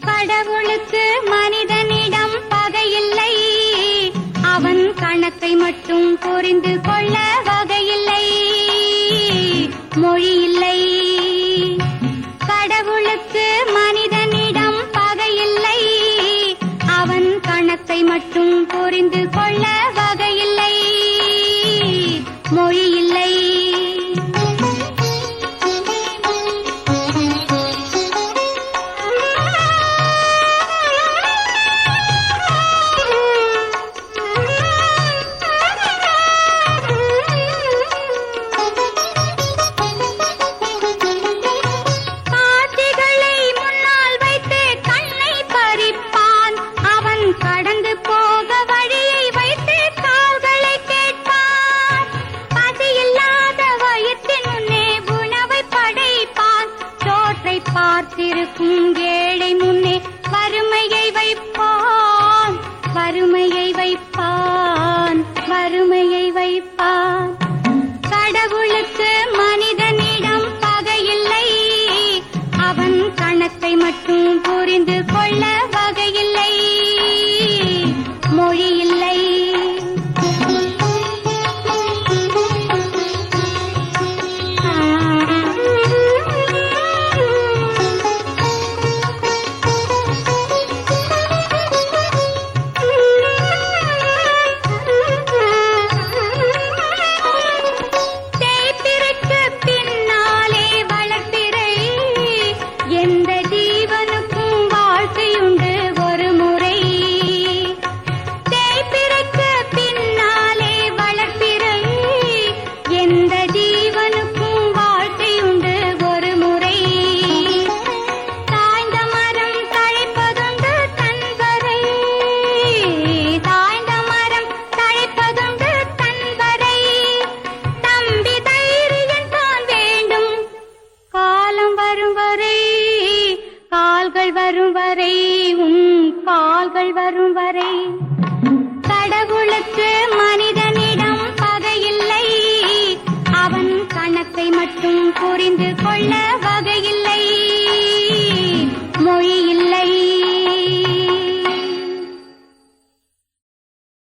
கடவுளுக்கு மனிதனிடம் பகையில்லை. அவன் கணக்கை மட்டும் புரிந்து கொள்ள வகையில்லை. மொழியில்லை கடவுளுக்கு மனிதனிடம் பகையில்லை. அவன் கணக்கை மட்டும் புரிந்து கொள்ள வகையில்லை. மொழி காத்திருக்கும் ஏழை முன்னே வறுமையை வைப்பான் வறுமையை வைப்பான் வறுமையை வைப்பான். கடவுளுக்கு மனிதனிடம் பகையில்லை அவன் கணக்கை மட்டும் புரிந்து கொள்ள வரும் வரை உன் கால்கள் வரும் வரை. கடவுளுக்கு மனிதனிடம் பகையில்லை. அவன் கணக்கை மட்டும் புரிந்து கொள்ள வகையில்லை.